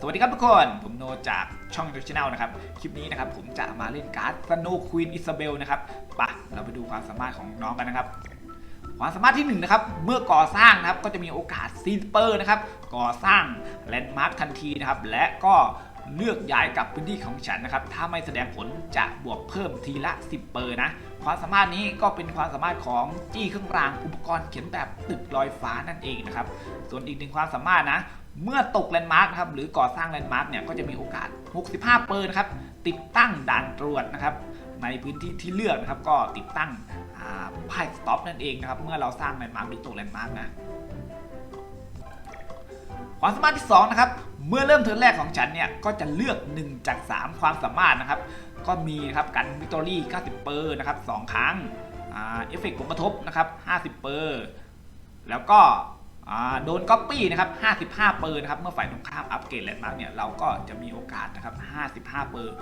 สวัสดีครับทุกคน ผมโนจากช่องยูทูบช anel นะครับ คลิปนี้นะครับผมจะมาเล่นการ์ดสโนควีนอิซาเบลนะครับไปะเราไปดูความสามารถของน้องกันนะครับ ความสามารถที่หนึ่งนะครับ เมื่อก่อสร้างนะครับก็จะมีโอกาสซีเปอร์นะครับ ก่อสร้างแลนด์มาร์คทันทีนะครับ และก็เลือกย้ายกลับพื้นที่ของฉันนะครับ ถ้าไม่แสดงผลจะบวกเพิ่มทีละ 10 เปอร์นะ ความสามารถนี้ก็เป็นความสามารถของจี้เครื่องรางอุปกรณ์เขียนแบบตึกลอยฟ้านั่นเองนะครับ ส่วนอีกหนึ่งความสามารถนะ เมื่อตกแลนด์มาร์กนะครับหรือก่อสร้างแลนด์มาร์กเนี่ยก็จะมีโอกาส 65 เปอร์นะครับติดตั้งด่านตรวจนะครับในพื้นที่ที่เลือกนะครับก็ติดตั้งอ่าป้ายสต็อปนั่นเองนะครับเมื่อเราสร้างแลนด์มาร์กหรือตกแลนด์มาร์กนะความสามารถที่2นะครับเมื่อเริ่มเทิร์นแรกของฉันเนี่ยก็จะเลือก 1 จาก 3 ความสามารถนะครับก็มีนะครับกันวิกตอรี่ 90 เปอร์นะครับ2ครั้งเอฟเฟกต์ผลกระทบนะครับ 50 เปอร์แล้วก็ โดนก๊อปปี้นะครับ 55 เปอร์นะครับ เมื่อฝ่ายตรงข้ามอัปเกรดแลนด์มาร์กเนี่ย เราก็จะมีโอกาสนะครับ 55 เปอร์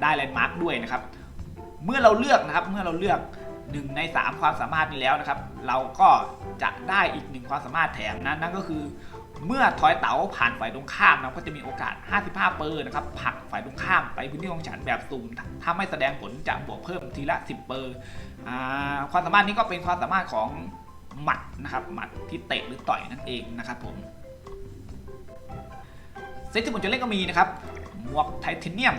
ได้แลนด์มาร์กด้วยนะครับ เมื่อเราเลือกนะครับ เมื่อเราเลือก 1 ใน 3 ความสามารถนี้แล้วนะครับ เราก็จะได้อีกหนึ่งความสามารถแถมนะนั่นก็คือ เมื่อถอยเต๋าผ่านฝ่ายตรงข้ามนะก็จะมีโอกาส 55 เปอร์นะครับผลักฝ่ายตรงข้ามไปพื้นที่ของฉันแบบสุ่มถ้าไม่แสดงผลจะบวกเพิ่มทีละ 10 เปอร์ความสามารถนี้ก็เป็นความสามารถของ หมัดนะครับหมัดที่เตะหรือต่อยนั่นเองนะครับผมเซตที่ผมจะเล่นก็มีนะครับหมวกไทเทเนียม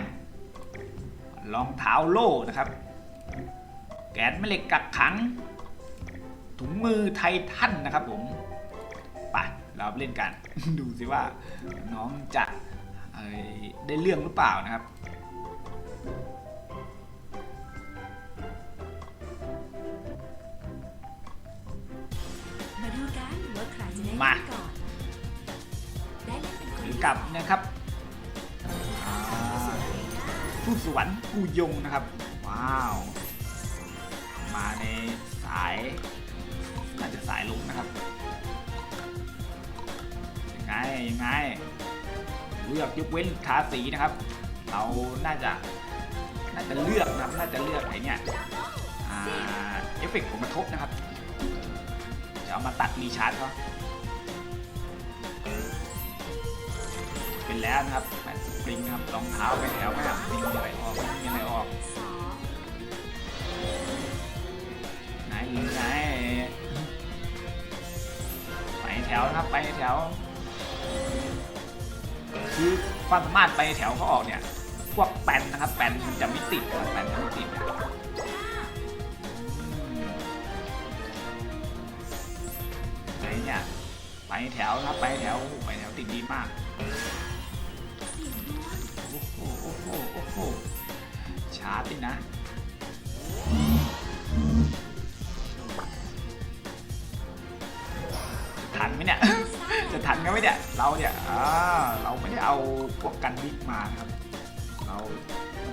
รองเท้าโล่นะครับ แกนแม่เหล็กกักขัง ถุงมือไททันนะครับผมไปเราเล่นกัน ดูสิว่าน้องจะได้เรื่องหรือเปล่านะครับ มาหรือกับนะครับทูตสวรรค์กูยงนะครับ ว้าว มาในสายน่าจะสายลุกนะครับยังไงยังไงเลือกยกเว้นทาสีนะครับ เราน่าจะน่าจะเลือกนะครับน่าจะเลือกไอ้เนี่ยอ่าเอฟเฟกต์ผลกระทบนะครับ จะเอามาตัดรีชาร์จเขา แล้วนะครับแปดสปริงครับรองเท้าไปแถวไม่ครับไม่มีอะไรออกไม่มีอะไรออก ไหนยิงไหนไปแถวนะครับไปแถวคือความสามารถไปแถวเขาออกเนี่ย พวกแปนนะครับแปนมันจะไม่ติดนะแปนจะไม่ติดไหนเนี่ยไปแถวนะครับไปแถวไปแถวติดดีมาก ชาร์จดินะ ทันไหมเนี่ย จะทันกันไหมเนี่ย เราเนี่ยอ่าเราไม่ได้เอาพวกกันวิกมานะครับ เรา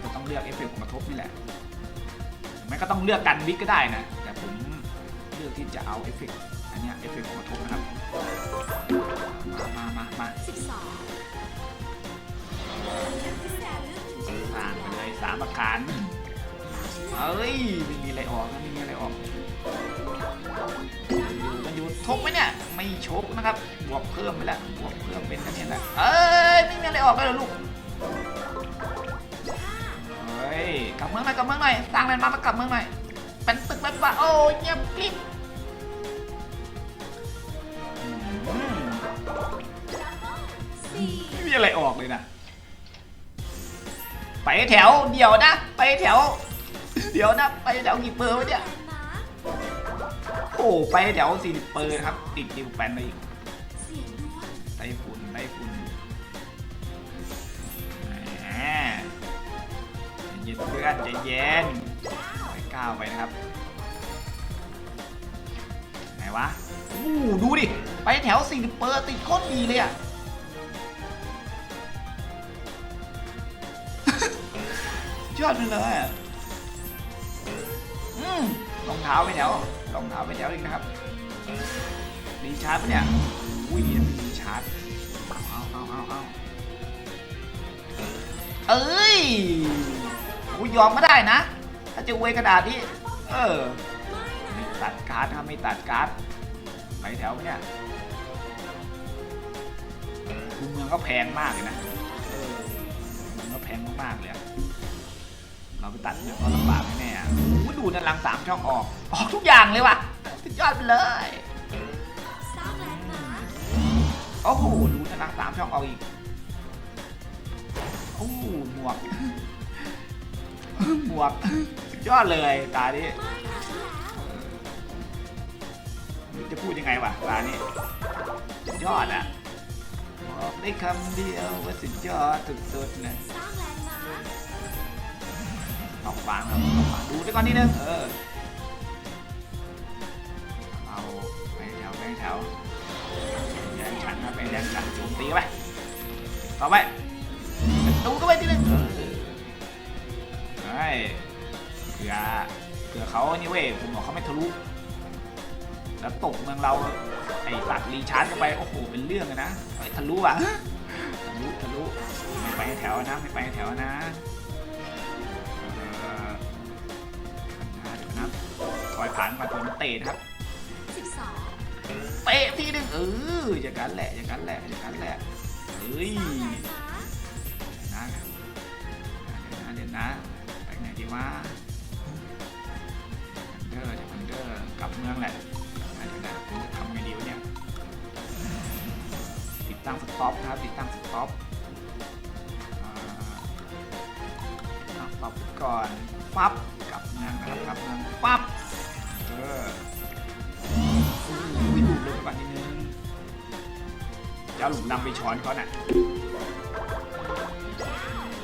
จะต้องเลือกเอฟเฟกต์ผลกระทบนี่แหละหรือไม่ก็ต้องเลือกกันวิกก็ได้นะ แต่ผมเลือกที่จะเอาเอฟเฟกต์อันเนี้ยเอฟเฟกต์ผลกระทบนะครับ มามามาสิบสองสร้างไป เลยสามอาคารเอ้ยไม่มีอะไรออกไม่มีอะไรออกอยู่มันอยู่ทกไหมเนี่ยไม่ชกนะครับ บวกเพิ่มไปแล้วบวกเพิ่มเป็นกันเนี่ยแหละเอ้ยไม่มีอะไรออกเลยลูกเฮ้ยกลับเมืองหน่อยกลับเมืองหน่อยสร้างแลนด์มาร์คแล้วกลับเมืองหน่อยเป็นตึกแบบว่าโอ้ยเยี่ยมกริบไม่มีอะไรออกเลยนะ ไปแถวเดี๋ยวนะ ไปแถว เดี๋ยวนะไปแถวกี่เปอร์วะเนี่ยโอ้ไปแถวสี่เปอร์ครับ ติดดิวแปนไปอีกเสียงดวงไต้ฝุ่นไต้ฝุ่นแหมเย็นเพื่อนใจเย็นไปก้าวไปนะครับไหนวะอู้ดูดิ ไปแถวสี่เปอร์ติดโคตรดีเลยอะ ยอดไปเลยอืมรองเท้าไปแถวรองเท้าไปแถวอีกนะครับรีชาร์จปะเนี่ยอุ้ยรีชาร์จเอาเอาเอาเอาเอ้ยกูยอมก็ได้นะ ถ้าจะอวยกระดาษนี้เออไม่ตัดการ์ดนะครับไม่ตัดการ์ดไปแถวเนี่ยดูเมืองก็แพงมากเลยนะเออเมืองก็แพงมากๆเลย เราไปตัดเมืองก็ลำบากแน่ๆอะโอ้โหดูนะรังสามช่องออก ออกทุกอย่างเลยว่ะสุดยอดไปเลย สร้างแลนด์มาร์คโอ้โห ดูนะรังสามช่องออกอีก โอ้โหหมวก หมวกสุดยอดเลยตานี้ไม่นะแล้วจะพูดยังไงวะตานี้สุดยอดอะบอกได้คำเดียวว่าสุดยอดสุดๆนะ สร้างแลนด์มาร์ค ออกฟังครับออกฟังดูไปก่อนนิดนึงเออเอาไปแถวไปแถวแดงฉันนะไปแดงฉันโจมตีไปต่อไปดูก็ไปทีนึงเออเฮ้ยเผื่อเผื่อเขานี่เว้ยผมบอกเขาไม่ทะลุแล้วตกเมืองเราไอ้ตัดรีชาร์จเข้าไปโอ้โหเป็นเรื่องเลยนะไอ้ทะลุอะทะลุทะลุไม่ไปแถวนะไม่ไปแถวนะ อยผ่านมาตัวนี้เตะนะครับสิบสองเตะทีหนึงเอออย่างนั้นแหละอย่างนั้นแหละอย่างนั้นแหละเฮ้ยสร้างแลนด์มาร์คเดี๋ยวนะเดี๋ยวนะเดี๋ยวนะไปไหนดีวะพันเดอร์เดี๋ยวพันเดอร์กลับเมืองแหละเดี๋ยวนะผมจะทำไงดีวะเนี่ยติดตั้งสต็อปนะครับติดตั้งสต็อปอ่าตั้งสต็อปก่อนปั๊บกลับเมืองนะครับกลับเมืองปั๊บ เอออุ้ยดูดลงไปก่อนนิดนึงจะเอาหลุมดำไปช้อนเขาน่ะ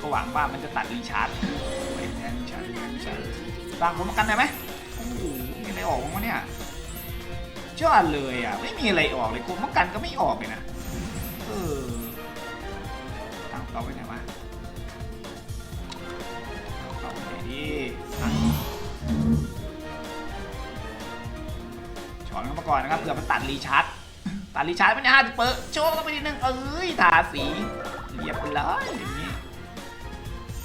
ก็หวังว่ามันจะตัดรีชาร์จไม่แน่รีชาร์จไม่แน่รีชาร์จสร้างผมประกันได้ไหมโอ้โหมีอะไรออกมั้งเนี่ยยอดเลยอะ ไม่มีอะไรออกเลยกูประกันก็ไม่ออกเลยนะเออตั้งต่อไปไหนวะตั้งต่อไปไหนดี ก่อนนะครับเผื่อมันตัดรีชาร์จตัดรีชาร์จไม่ได้ห้าสิบเปอร์โชว์เข้าไปนิดนึงเอ้ยทาสีเรียบร้อยอย่างนี้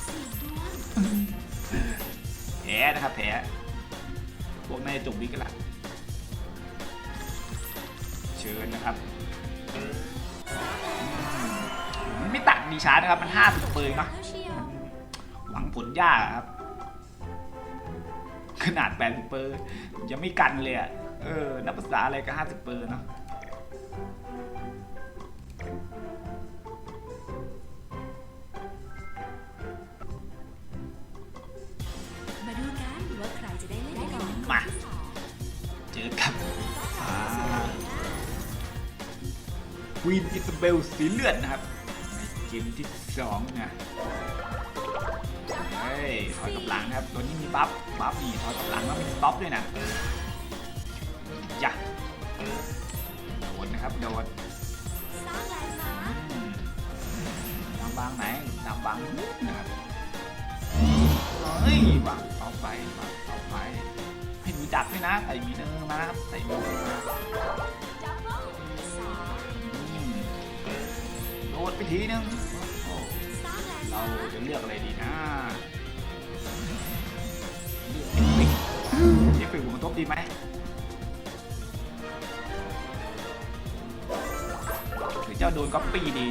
เสียแผลนะครับแผลพวกนายจบวิกละเชิญนะครับมันไม่ตัดรีชาร์จนะครับมันห้าสิบเปอร์เนาะหวังผลยากครับขนาด80เปอร์ยังไม่กันเลยอะ เออ นับภาษาอะไรก็50เปอร์เนาะมาดูกันว่าใครจะได้เล่นก่อนมาเจอกับควีนอิซาเบลสีเลือดนะครับในเกมที่สองนะเฮ้ยถอยกลับหลังนะครับตัวนี้มีบัฟบัฟนี่ถอยกลับหลังแล้วมีสต็อปด้วยนะ จ้ะโดนนะครับโดนสร้างแลนด์มาร์คดำบางไหนดำบางนิดนะครับเฮ้ยวางเสาไฟวางเสาไฟให้มีดักด้วยนะใส่มีเนอร์มาครับใส่มีเนอร์มาโดดไปทีนึงโอ้โหสร้างเราจะเลือกอะไรดีนะเลือกเอฟเฟกต์เอฟเฟกต์หัวทบดีไหม โดนก๊อปปี้ดี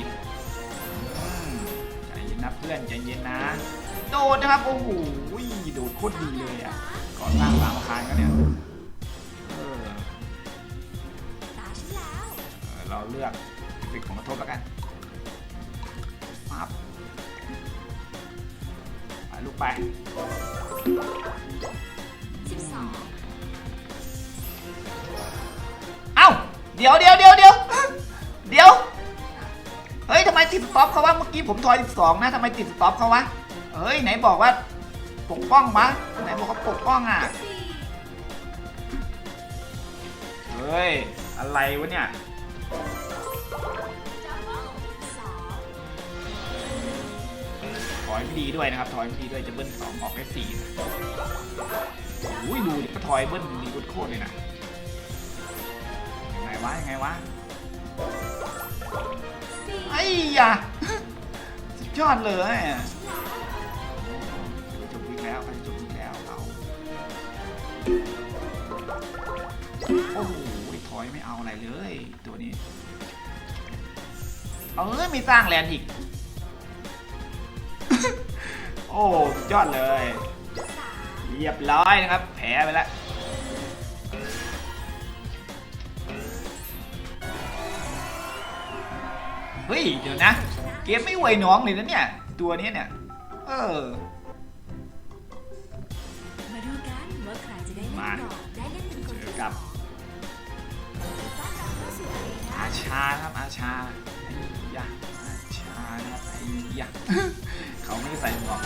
อืมใจเย็นนะเพื่อนใจเย็นนะ โดดนะครับโอ้โหโดดโคตรดีเลยอะก่อนสร้างสามอาคารกันเนี่ยเออตาฉันแล้วเออเราเลือกเอฟเฟกต์ของกระทบแล้วกันปั๊บไปลูกไปสิบสองเอ้าเดี๋ยวเดี๋ยวเดี๋ยวเดี๋ยวเดี๋ยวเฮ้ย ทำไมติดสต็อปเขาวะเมื่อกี้ผมทอย12นะทำไมติดสต็อปเขาวะเฮ้ยไหนบอกว่าปกป้องมะไหนบอกเขาปกป้องอะเฮ้ยอะไรวะเนี่ยถอยไม่ดีด้วยนะครับถอยไม่ดีด้วยจะเบิ้ลสองออกแค่สี่นะอุ้ยดูดิก็ถอยเบิ้ลดีโคตรเลยนะยังไงวะยังไงวะ ยสุดยอดเลยจบวิ่งแล้วจะจบวิ่งแล้วเอาโอ้โหถอยไม่เอาอะไรเลย ตัวนี้ เออมีสร้างแลนด์อีก โอ้ยอดเลย เรียบร้อยนะครับ แพ้ไปแล้ว ฮ้ย เดี๋ยวนะ เกมไม่ไหวน้องเลยนะเนี่ย ตัวนี้เนี่ย เออ มาดูกันว่าใครจะได้เล่นมาก่อนได้เล่นเป็นคนเจอกับ อาชาครับอาชาไอ้ยะอาชานะครับไอ้ยะเขาไม่ใส่หมวก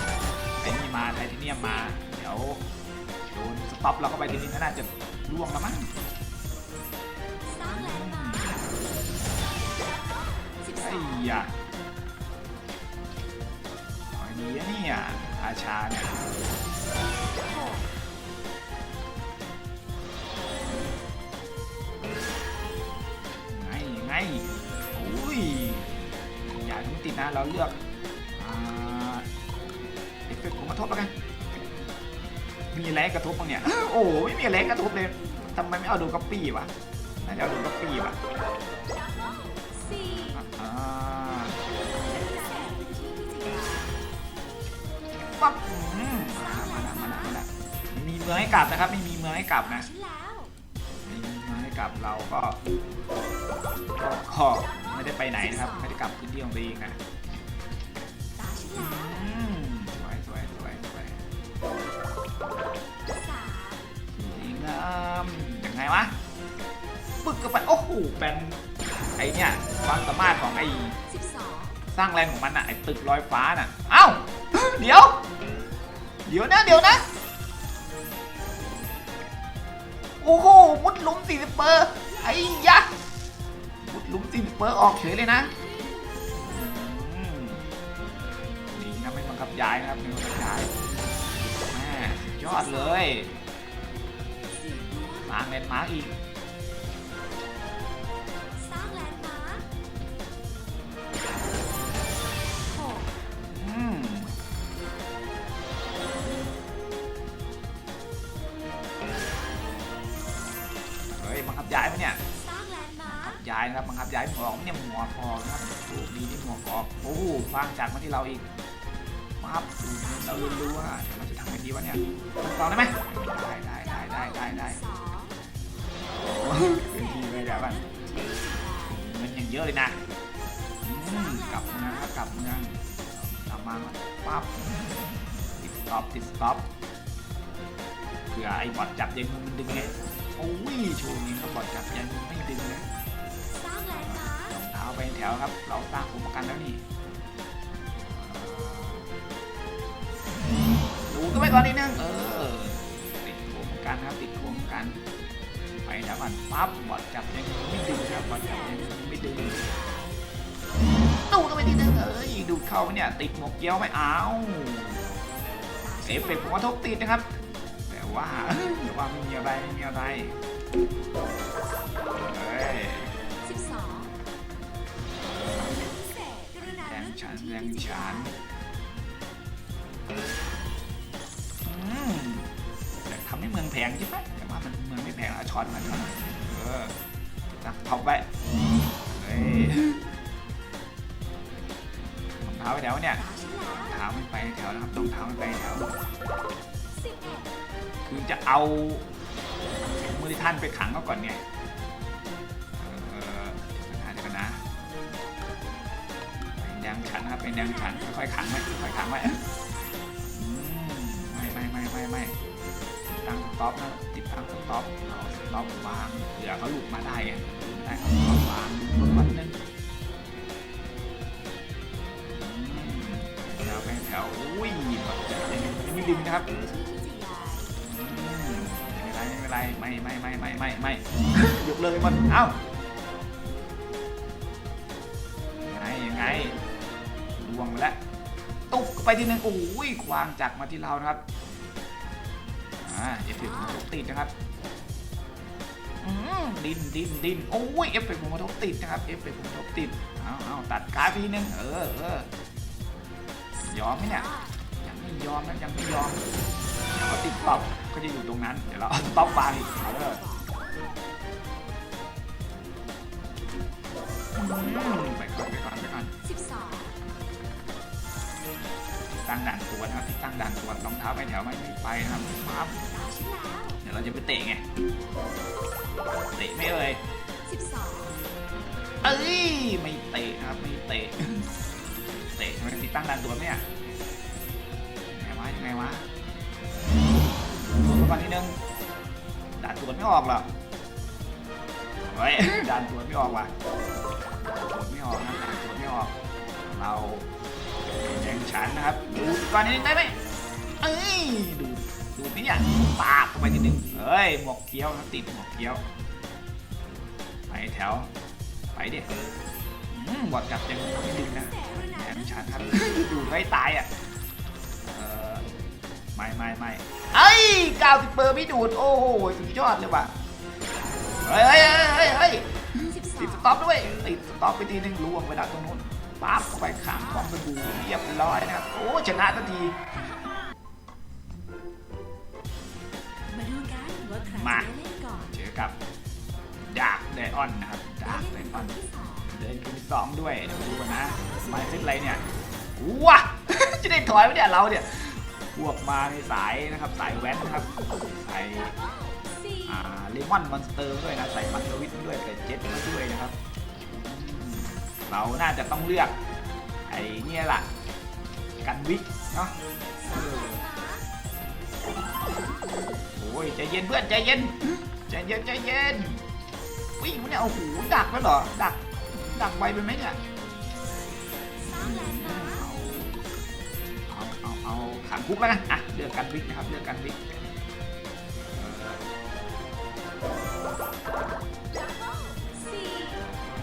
ไอ้นี่มาไทเทเนียมมา เดี๋ยวโดนสต็อปเราเข้าไปทีนี้น่าจะล่วงแล้วมั้ง สไอ้องยะอ๋อดีนะเนี่ยอาชาเนี่ยไงไงโอ้ยอย่าเพิ่งติดนะเราเลือกเอฟเฟกต์ของกระทบแล้วกันมีอะไรให้กระทบบ้างเนี่ย โอ้ไม่มีอะไรให้กระทบเลยทำไมไม่เอาดูกัปปี้วะน่าจะเอาดูกัปปี้วะ มืองให้กลับนะครับ ไม่มีเมืองให้กลับนะไม่มีเมืองให้กลับเราก็ก็ไม่ได้ไปไหนนะครับ ไม่ได้กลับพื้นที่ของตัวเองนะตาฉันอืแล้วมสวยสวยสวยสวยสวยงามยังไงวะปึกก็ไปโอ้โหเป็นไอเนี่ยความสามารถของไอสิบสองสร้างแรงของมันอะไอตึกลอยฟ้าน่ะเอ้าเดี๋ยว เดี๋ยวนะเดี๋ยวนะ โอ้โหมุดหลุม40เปอร์ไอ้ยะมุดหลุม40เปอร์ออกเฉยเลยนะนี่นะไม่บังคับย้ายนะครับไม่บังคับย้ายแม่สุดยอดเลยสี่ดวางแลนมาอีก นะครับบังคับย้ายหัวออกเนี่ยหัวพอกนะครับดีที่หัวออกโอ้โหฟังจากมาที่เราอีกมาบดูเราเรียนรู้ว่าเราจะทำยังไงดีวะเนี่ยฟังได้ไหมได้ได้ได้ได้ได้ได้โอ้เป็นทีเลยเดี๋ยวก่อนเงินอย่างเยอะเลยนะกลับเมืองครับกลับเมืองกลับมาปั๊บติดสต็อปติดสต็อปเผื่อไอ้บอทจับยังมันดึงไงโอ้ยโชว์นี้ก็บอทจับยังไม่ดึงนะ ไปแถวครับ เราสร้างอุปกรณ์แล้วนี่ดูก็ไปก่อนนิดนึงเออติดโครงกันครับติดโครงกัน ไปแถวก่อนปั๊บบอดจับยังไม่ดึงครับบอดจับยังไม่ดึงดูก็ไปนิดนึงเอ้ยดูเข้าเนี่ยติดหมวกเกี้ยวไม่เอาเอฟเฟกต์ผมว่าทบติดนะครับ แต่ว่าแต่ว่าไม่มีอะไรไม่มีอะไรานที่แรงฉานอืมแต่ทำให้เมืองแพงใช่ไหมแต่ว่ามันเมืองไม่แพงอะช้อนมาช้อนเออจับท็อปไว้เฮ้ยรองเท้าไปแถวเนี่ยเท้าไม่ไปแถวนะครับรองเท้าไม่ไปแถวคือจะเอามือที่ท่านไปขังเขาก่อนไงเฉันนะครับเป็นแดงฉันค่อยๆขังไว้ค่อยๆขังไว้อืมไม่ไม่ไม่ไม่ไม่ติดตั้งสต็อปนะติดตั้งสต็อปเอาสต็อปวางเผื่อเขาหลุดมาได้ไงหลุดได้เอาสต็อปวางลงวันนึงอืมแถวไปแถวอุ้ยแบบจะยังไม่ดึงนะครับที่ที่จะยายอืมไม่เป็นไรไม่เป็นไรไม่ไม่ไม่ไม่ไม่ไม่ยกเลยมันเอ้า ไปทีหนึ่งโอ้ยควางจักมาที่เรานะครับอ่าเอฟเฟกต์ของกระทบติดนะครับดินดินดินโอ้ยเอฟเฟกต์ของกระทบติดนะครับเอฟเฟกต์ของกระทบติดเอาเอาตัดขาไปทีนึงเออเออยอมไหมเนี่ยยังไม่ยอมนะยังไม่ยอมเขาติดต็อปก็จะอยู่ตรงนั้นเดี๋ยวเราเต็อปวางอีกเออไป ด่านตรวจรองเท้าไปแถวไม่ไม่ไปนะครับปั๊บตาฉันแล้วเดี๋ยวเราจะไปเตะไง เตะไม่เอ่ยสิบสองเอ้ย ไม่เตะนะครับ ไม่เตะ เตะทำไมติดตั้งด่านตรวจเนี่ยยังไงวะยังไงวะก่อนนิดนึงด่านตรวจไม่ออกเหรอเฮ้ยด่านตรวจไม่ออกว่ะด่านตรวจไม่ออกนะด่านตรวจไม่ออก เราแข่งขันนะครับดูก่อนนิดนึงได้ไหมเอ้ยดูดูนี่เนี่ยปาดเข้าไปนิดนึงเฮ้ยหมวกเกี้ยวติดหมวกเกี้ยว ไปแถว ไปเดิอืมบอดกัดยังไม่ดึงนะแสรแหนามชันครับดูดไว้ตายอะไม่ไม่ไม่เอ้เก้าสิบเปอร์ไม่ดูด โอ้โหสุดยอดเลยว่ะ เฮ้ยเฮ้ยเฮ้ยเฮ้ยติดสต็อปด้วยติดสต็อปไปทีนึงล่วงไปดักตรงนู้นปั๊บเข้าไปขางของสบู่เรียบร้อยนะครับ โอ้ ชนะทันที มาจะได้เล่นก่อนเจอกับดาร์กไดออนนะครับดาร์กไดเล่นออนที่สองเดินคืนที่สองด้วยเดี๋ยวดูกันนะมาขึ้นอะไรเนี่ยว้าจะได้ถอยไหมเนี่ยเราเนี่ยพวกมาในสายนะครับสายแว้นนะครับใส่สี่อ่าเลมอนมอนสเตอร์ด้วยนะใส่มัตเตอร์วิทด้วยใส่เจ็ตมาด้วยนะครับอืมเราน่าจะต้องเลือกไอ้เนี่ยล่ะกันวิกเนาะเออ โอ้ยใจเย็นเพื่อนใจเย็นใจเย็นใจเย็นวิ่งวะเนี่ยโอ้โหดักแล้วเหรอดักดักไวไปไหมเนี่ยเอาเอาเอาขังคุกแล้วกันอะเลือกกันวิกนะครับเลือกกันวิกเอ่อสี่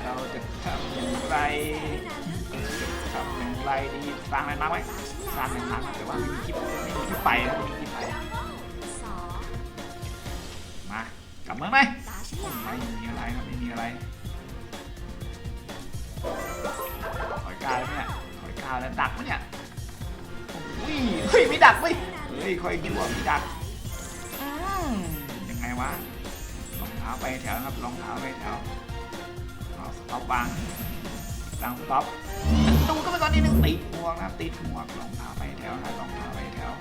เราจะทำอย่างไรทำอย่างไรดีสร้างอะไรมาไหมสร้างอะไรมาแต่ว่าไม่มีคลิปไม่มีคลิปไปนะไม่มีคลิปไป กลับเมืองไหมไม่มีอะไรครับไม่มีอะไรถอยกาวแล้วเนี่ยถอยกาวแล้วดักไหมเนี่ยโอ้ยเฮ้ยไม่ดักเว้ยเฮ้ยคอยยั่วไม่ดักยังไงวะรองเท้าไปแถวครับรองเท้าไปแถวเอาสต็อปวางวางสต็อปดูก็ไปก่อนนิดนึงติดหมวกนะติดหมวกรองเท้าไปแถวนะรองเท้าไปแถว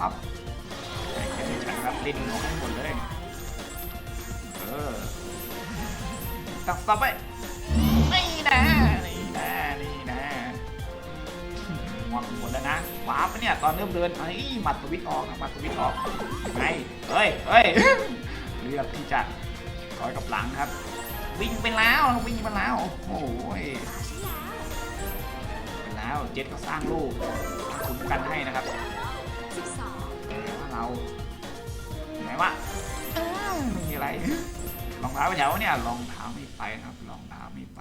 ปั๊บไอ้แค่ฉันครับเล่นหมวกให้หมดเลย ออตักสต็อปไปนี่นะนี่นะนี่นะหมดหมดแล้วนะว้าบปะเนี่ยตอนเริ่มเดินไอ้ยหมัดสวิตช์ออกนะหมัดสวิตช์ออกไงเฮ้ยเฮ้ยเลือกที่จะถอยกับหลังครับ วิ่งไปแล้ววิ่งไปแล้วโอ้โหตาฉันแล้วไปแล้วเจ็ตก็สร้างลูกคุ้มกันให้นะครับสิบสองแต่ว่าเราไหนวะเอ้าไม่มีอะไร รองเท้าไปแถวเนี่ยรองเท้าไม่ไปนะครับรองเท้าไม่ไป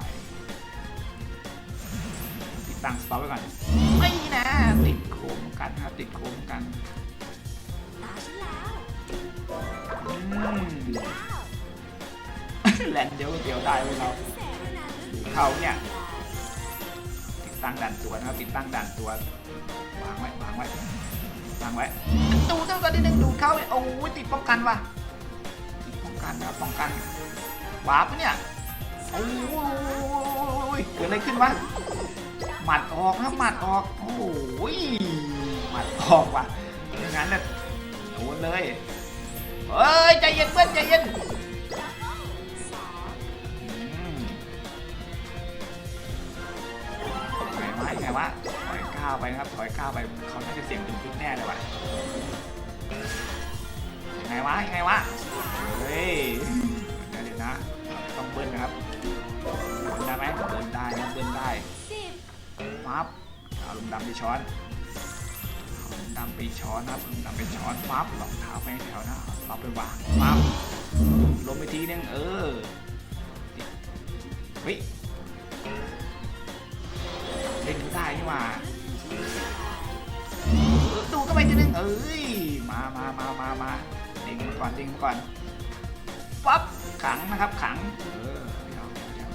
ติดตั้งสต็อปไว้ก่อนไม่นะติดโคมกันครับติดโคมกันตาฉันแล้วอืมเก้าแลนเดียวเดียวได้ไว้เราแสรนาเขาเนี่ยติดตั้งด่านตัวนะครับติดตั้งด่านตัววางไว้วางไว้วางไว้ดูเจ้าตัวนิดนึงดูเข้าโอ้ยติดป้องกันว่ะติดป้อง กันนะป้องกันวาปะเนี่ยโอ้ยเกิดอะไรขึ้นวะหมัดออกนะหมัดออกโอ้ยหมัดออกว่ะอย่างนั้นน่ะโดนเลยเฮ้ยใจเย็นเพื่อนใจเย็นสองอืมไงวะไงวะถอยก้าวไปนะครับถอยก้าวไปเขาน่าจะเสี่ยงถึงพิกแน่เลยวะ ไงวะยังไงวะ เฮ้ยเดี๋ยวเดียนะ ต้องเบิ้ลนะครับได้ไหมเบิ้ลได้นะเบิ้ลได้ปั๊บเอาลุงดำไปช้อนลุงดำไปช้อนนะครับลุงดำไปช้อนปั๊บรองเท้าไปแถวนะเอาไปวางปั๊บลงไปทีนึงเออเฮ้ยเล่นได้นี่ว่าเออดูก็ไปทีนึงเอ้ยมามามามามา งมาก่อนด้งมาก่อนปั๊บขังนะครับขังเออเดี๋ยวเดี๋ยว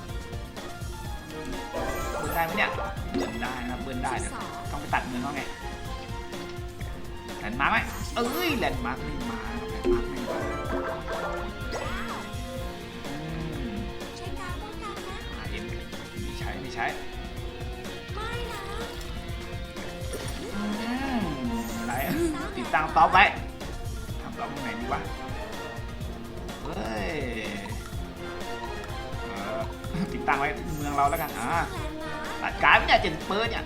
เบิ้ลได้ไหมเนี่ยเบิ้ลได้นะครับเบิ้ลได้สิเดี๋บยวสองต้องไปตัดเงินเขาไงแลนด์มาร์กไหมเอ้ยแลนด์มาร์กไม่มาแลนด์มาร์กไม่มาอืมใช้การป้องกันนะหาใช้ไรอะติดตั้งต๊อปไว้ ทำต๊อปตรงไหนดีวะเฮ้ยเออติดตั้งไว้เมืองเราแล้วกันอ่าตัดการดไม่ได้เจนเปิดเนี่ย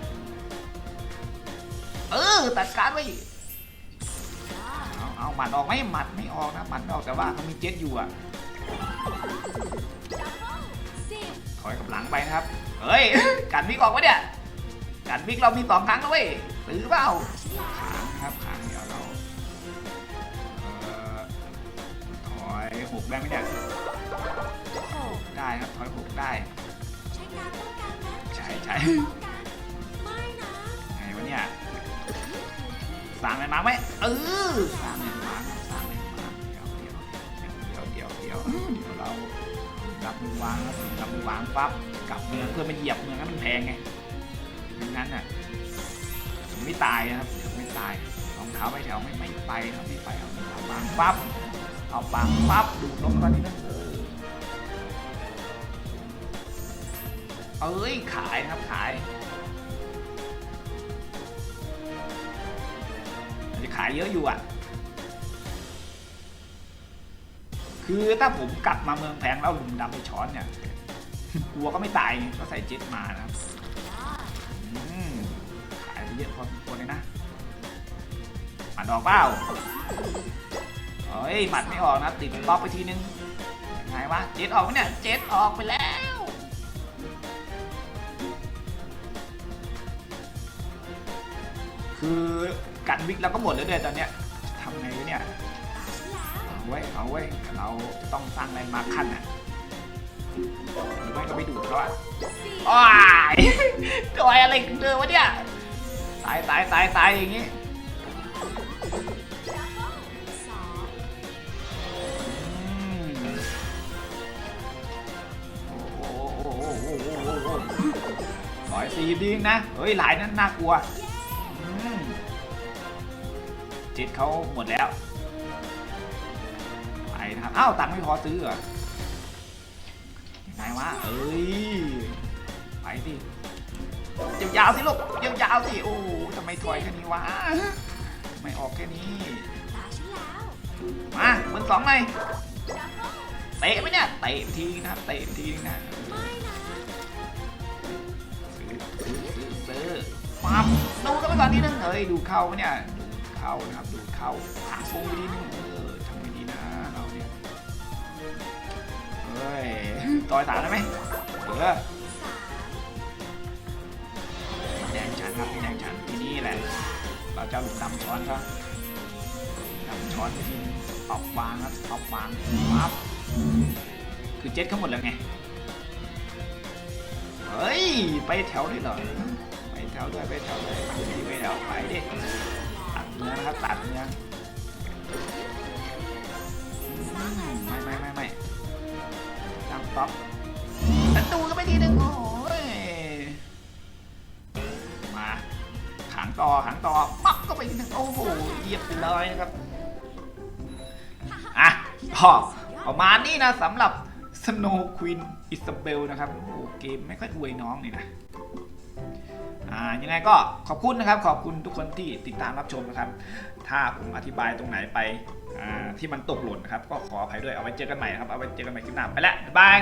เออตัดการดไว้เอาเอาหมัดออกไหมหมัดไม่ออกนะหมัดออกแต่ว่าเขามีเจ็ตอยู่อะถอยกับหลังไปนะครับเฮ้ยกันวิกออกวะเนี่ยกันวิกเรามีสองครั้งนะเว้ยตื้อเปล่า อยหกได้ไหมเนี่ยได้ครับถอยหกได้ ใช่ใช่ไงวะเนี่ยสางอะไรมาไหมเออสางอะไรมาสางอะไรมาเดี๋ยวเดี๋ยวเดี๋ยวเดี๋ยวเดี๋ยวเดี๋ยวเรารับมือวางครับรับมือวางปั๊บกลับเมืองเพื่อมาเหยียบเมืองนั้นมันแพงไงไม่งั้นน่ะมันไม่ตายนะครับไม่ตายรองเท้าไปแถวไม่ไม่ไปครับไม่ไปเอารองเท้าวางปั๊บ เอาปังปั๊บดูดลงมาทีนึงเออเอ้ย ขายครับขายจะขายเยอะอยู่อะ คือถ้าผมกลับมาเมืองแพงแล้วหลุมดำไปช้อนเนี่ยกลัวก็ไม่ตายก็ใส่เจ็ตมานะครับขายไปเยอะพอสมควรเลยนะหมัดออกเปล่า เฮ้ยหมัดไม่ออกนะติดบล็อกไปทีนึงยังไงวะเจ็ตออกไหมเนี่ยเจ็ตออกไปแล้วคือกันวิกเราก็หมดแล้วเนี่ยตอนเนี้ยทำไงวะเนี่ยเอาไว้ยเอาไว้ยเราต้องสร้างแรงมาร์คขั้นอะหรือไม่ก็ไปดูดเขาอะว้ายตัวอะไรกันเดิมวะเนี่ยตายตายตายตายอย่างงี้ ดีนะ เฮ้ยหลายนั้นน่ากลัวจิตเขาหมดแล้ว ไปนะครับ อ้าวตังค์ไม่พอซื้อเหรอยังไงวะเอ้ย ไปสิยาวๆสิลูกยาวๆสิ โอ้ทำไมถอยแค่นี้วะ ไม่ออกแค่นี้ มาเบนสองเลยเตะไหมเนี่ย เตะทีนะ เตะทีนะ ปั๊บดูกันไปก่อนนิดนึงเฮ้ยดูเข้าเนี่ยดูเข้านะครับดูเข้าหางโป่งไปนิดนึงเออทำไม่ดีนะเราเนี่ยเฮ้ยต่อยสามได้ไหมเออแดงฉันครับพี่แดงฉันที่นี่แหละ เราจะเอาลูกดำช้อนก็ดำช้อนไปทีนึงตอบวางครับตอบวางปั๊บคือเจ็ตเขาหมดแล้วไงเฮ้ย ไปแถวได้เหรอ วด้วยไปแถวด้วยไปแถวไปดิตัดเมืองนะครับตัดเมืองอืมไม่ไม่ไม่ไม่จำต๊อปแล้วดูก็ไปทีหนึงโอ้ยมาขังต่อขังต่อปั๊บก็ไปทีหนึงโอ้โหเหยียบไปเลยนะครับอะพอประมาณนี้นะสำหรับ Snow Queen Isabel นะครับโอ้โหเกมไม่ค่อยอวยน้องนี่นะอ่า ยังไงก็ขอบคุณนะครับ ขอบคุณทุกคนที่ติดตามรับชมนะครับ ถ้าผมอธิบายตรงไหนไปที่มันตกหล่นนะครับ ก็ขออภัยด้วยเอาไว้เจอกันใหม่ครับเอาไว้เจอกันใหม่คลิปหน้าไปแล้วบ๊ายบาย